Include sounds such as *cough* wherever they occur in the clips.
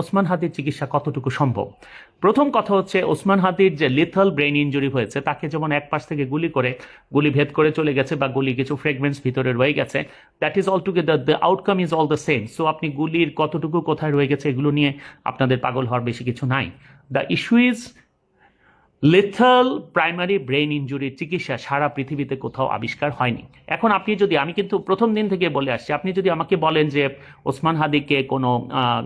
ওসমান হাদির চিকিৎসা কতটুকু সম্ভব? প্রথম কথা হচ্ছে, ওসমান হাদির যে লিথল ব্রেন ইঞ্জুরি হয়েছে, তাকে যেমন এক পাশ থেকে গুলি করে, গুলি ভেদ করে চলে গেছে বা গুলি কিছু ফ্রেগমেন্টস ভিতরে রয়ে গেছে that is all together the outcome is all the same so আপনি গুলির কতটুকু কোথায় রয়ে গেছে, এগুলো নিয়ে আপনাদের পাগল হওয়ার বেশি কিছু নাই। The issue is lethal primary brain ইঞ্জুরির চিকিৎসা সারা পৃথিবীতে কোথাও আবিষ্কার হয়নি। এখন আপনি যদি, আমি কিন্তু প্রথম দিন থেকে বলে আসছি, আপনি যদি আমাকে বলেন যে ওসমান হাদিকে কোনো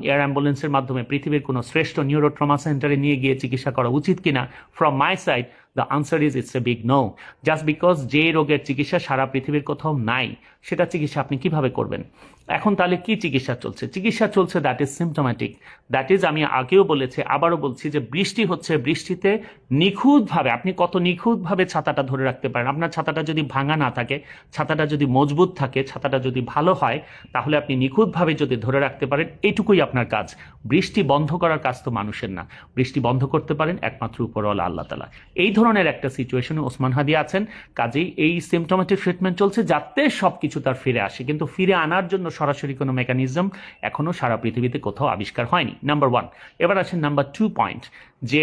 এয়ার অ্যাম্বুলেন্সের মাধ্যমে পৃথিবীর কোনো শ্রেষ্ঠ নিউরোট্রমা সেন্টারে নিয়ে গিয়ে চিকিৎসা করা উচিত কিনা from my side the answer is it's a big no just because যে রোগের চিকিৎসা সারা পৃথিবীর কোথাও নাই, সেটা চিকিৎসা আপনি কীভাবে করবেন? এখন তাহলে কি চিকিৎসা চলছে? চিকিৎসা চলছে that is symptomatic that is আমি আগেও বলেছি, আবারও বলছি যে বৃষ্টি হচ্ছে, বৃষ্টিতে নিখুঁতভাবে, আপনি কত নিখুঁতভাবে ছাতাটা ধরে রাখতে পারেন। আপনার ছাতাটা যদি ভাঙা না থাকে, ছাতাটা যদি মজবুত থাকে, ছাতাটা যদি ভালো হয়, তাহলে আপনি নিখুঁতভাবে যদি ধরে রাখতে পারেন এইটুকুই আপনার কাজ। বৃষ্টি বন্ধ করার কাজ তো মানুষের না। বৃষ্টি বন্ধ করতে পারেন, একমাত্র উপরওয়ালা আল্লাহ তালা এই ধরনের একটা সিচুয়েশনে ওসমান হাদি আছেন। কাজেই এই সিমটোমেটিক ট্রিটমেন্ট চলছে যাতে সব কিছু তার ফিরে আসে। কিন্তু ফিরে আনার জন্য সরাসরি কোনো মেকানিজম এখনও সারা পৃথিবীতে কোথাও আবিষ্কার হয়নি। নাম্বার ওয়ান এবার আসেন নাম্বার টু পয়েন্ট যে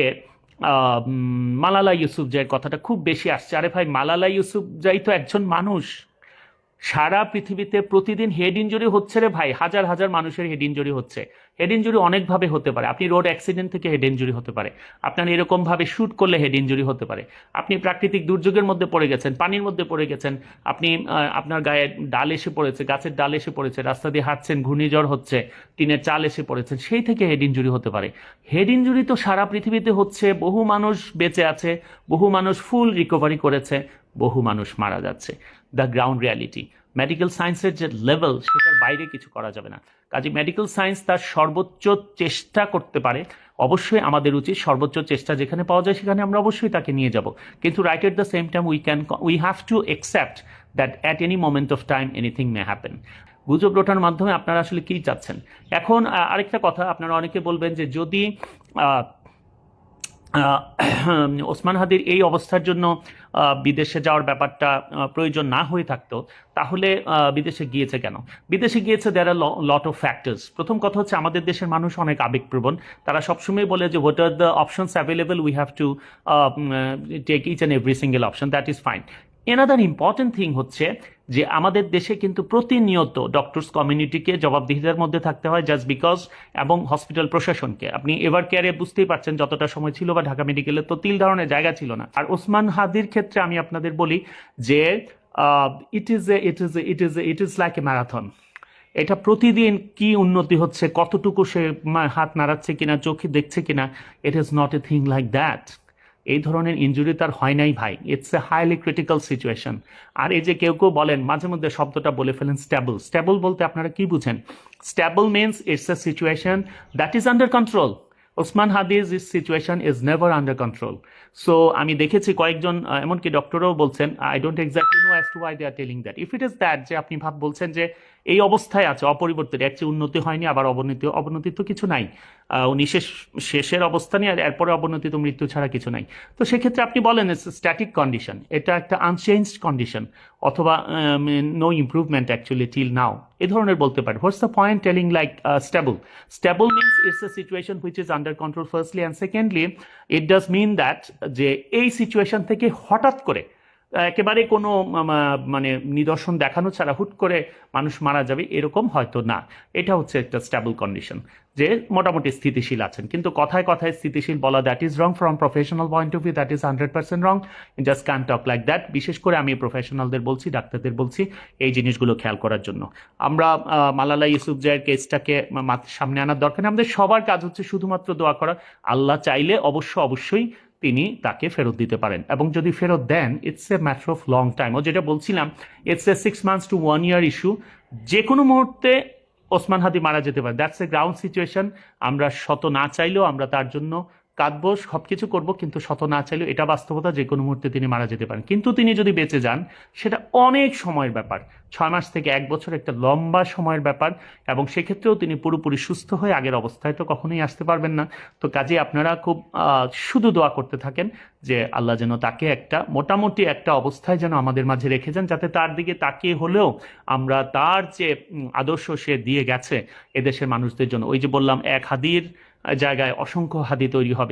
মালালা ইউসুফ যাই কথাটা খুব বেশি আসছে। আরে ভাই, মালালা ইউসুফ যাই তো একজন মানুষ। সারা পৃথিবীতে প্রতিদিন হেড ইঞ্জুরি হচ্ছে রে ভাই, হাজার হাজার মানুষের হেড ইঞ্জুরি হচ্ছে। হেড ইঞ্জুরি অনেকভাবে হতে পারে। আপনি রোড অ্যাক্সিডেন্ট থেকে হেড ইঞ্জুরি হতে পারে। আপনার এরকমভাবে শ্যুট করলে হেড ইঞ্জুরি হতে পারে। আপনি প্রাকৃতিক দুর্যোগের মধ্যে পড়ে গেছেন, পানির মধ্যে পড়ে গেছেন, আপনি আপনার গায়ে ডাল এসে পড়েছে, গাছের ডাল এসে পড়েছে, রাস্তা দিয়ে হাঁটছেন, ঘূর্ণিঝড় হচ্ছে, টিনের চাল এসে পড়েছেন, সেই থেকে হেড ইঞ্জুরি হতে পারে। হেড ইঞ্জুরি তো সারা পৃথিবীতে হচ্ছে, বহু মানুষ বেঁচে আছে, বহু মানুষ ফুল রিকভারি করেছে বহু মানুষ মারা যাচ্ছে। দ্য গ্রাউন্ড রিয়ালিটি মেডিকেল সায়েন্সের যে লেভেল সেটার বাইরে কিছু করা যাবে না। কাজে মেডিকেল সায়েন্স তার সর্বোচ্চ চেষ্টা করতে পারে। অবশ্যই আমাদের উচিত সর্বোচ্চ চেষ্টা যেখানে পাওয়া যায় সেখানে আমরা অবশ্যই তাকে নিয়ে যাব। কিন্তু right at the same time we can we have to accept that at any moment of time anything may happen গুজব রোটার মাধ্যমে আপনারা আসলে কী চাচ্ছেন? এখন আরেকটা কথা, আপনারা অনেকে বলবেন যে যদি *clears throat* ওসমান হাদির এই অবস্থার জন্য বিদেশে যাওয়ার ব্যাপারটা প্রয়োজন না হয়ে থাকতো, তাহলে বিদেশে গিয়েছে কেন? বিদেশে গিয়েছে দেয়ার আর লট অফ ফ্যাক্টর্স প্রথম কথা হচ্ছে, আমাদের দেশের মানুষ অনেক আবেগপ্রবণ। তারা সবসময় বলে যে what are the options available we have to take each and every single option that is fine another important thing হচ্ছে যে আমাদের দেশে কিন্তু প্রতিনিয়ত ডক্টরস কমিউনিটিকে জবাবদিহিতার মধ্যে থাকতে হয় জাস্ট বিকজ এবং হসপিটাল প্রশাসনকে। আপনি এবার কেয়ারে বুঝতেই পারছেন যতটা সময় ছিল বা ঢাকা মেডিকেলে তো তিল ধরনের জায়গা ছিল না। আর ওসমান হাদির ক্ষেত্রে আমি আপনাদের বলি যে it is a it is a it is a it is like a marathon এটা প্রতিদিন কি উন্নতি হচ্ছে, কতটুকু সে হাত নাড়াচ্ছে কিনা, চোখে দেখছে কিনা it is not a thing like that এই ধরনের ইনজুরি তার হয় নাই ভাই। It's a highly critical situation আর এই যে কেউ কেউ বলেন, মাঝে মধ্যে শব্দটা বলে ফেলেন স্ট্যাবল স্ট্যাবল বলতে আপনারা কি বুঝেন? Stable means it's a situation that is under control Osman Hadi's is situation is never under control so আমি দেখেছি কয়েকজন এমনকি ডক্টরও বলছেন I don't exactly know as to why they are telling that if it is that যে আপনি ভাব, বলছেন যে এই অবস্থায় আছে, অপরিবর্তিত। এর চেয়ে উন্নতি হয়নি, আবার অবনতি অবনতি তো কিছু নাই। উনি শেষ, শেষের অবস্থানে আর এরপরে অবনতি তো মৃত্যু ছাড়া কিছু নাই। তো সেক্ষেত্রে আপনি বলেন স্ট্যাটিক কন্ডিশন এটা একটা আনচেঞ্জড কন্ডিশন অথবা no improvement actually till now এ ধরনের বলতে পারে। What's the point telling like stable stable means it's a situation which is under control firstly and secondly it does mean that যে এই situation থেকে হঠাৎ করে একেবারে কোনো মানে নিদর্শন দেখানো ছাড়া হুট করে মানুষ মারা যাবে, এরকম হয়তো না। এটা হচ্ছে একটা স্টেবল কন্ডিশন যে মোটামুটি স্থিতিশীল আছেন। কিন্তু কথায় কথায় স্থিতিশীল বলা that is wrong from professional point of view that is hundred percent wrong just can talk like that বিশেষ করে আমি প্রফেশনালদের বলছি, ডাক্তারদের বলছি, এই জিনিসগুলো খেয়াল করার জন্য। আমরা মালালা ইউসুফ জায়ের কেসটাকে সামনে আনার দরকার নেই। আমাদের সবার কাজ হচ্ছে শুধুমাত্র দোয়া করা। আল্লাহ চাইলে অবশ্য, অবশ্যই তিনি তাকে ফেরত দিতে পারেন। এবং যদি ফেরত দেন it's a matter of long time ও যেটা বলছিলাম it's a six months to one year issue যে কোনো মুহূর্তে ওসমান হাদি মারা যেতে পারে। দ্যাটস এ গ্রাউন্ড সিচুয়েশন আমরা শত না চাইলেও আমরা তার জন্য কাঁদবো, সবকিছু করব, কিন্তু শত না চাইলেও এটা বাস্তবতা, যে কোনো মুহূর্তে তিনি মারা যেতে পারেন। কিন্তু তিনি যদি বেঁচে যান, সেটা অনেক সময়ের ব্যাপার। ছয় মাস থেকে এক বছর একটা লম্বা সময়ের ব্যাপার, এবং সেক্ষেত্রেও তিনি পুরোপুরি সুস্থ হয়ে আগের অবস্থায় তো কখনোই আসতে পারবেন না। তো কাজে আপনারা খুব শুধু দোয়া করতে থাকেন যে আল্লাহ যেন তাকে একটা, মোটামুটি একটা অবস্থায় যেন আমাদের মাঝে রেখে যান, যাতে তার দিকে তাকিয়ে হলেও আমরা তার যে আদর্শ সে দিয়ে গেছে, এদেশের মানুষদের জন্য। ওই যে বললাম, এক হাদির জায়গায় অসংখ্য হাদি তৈরি হবে।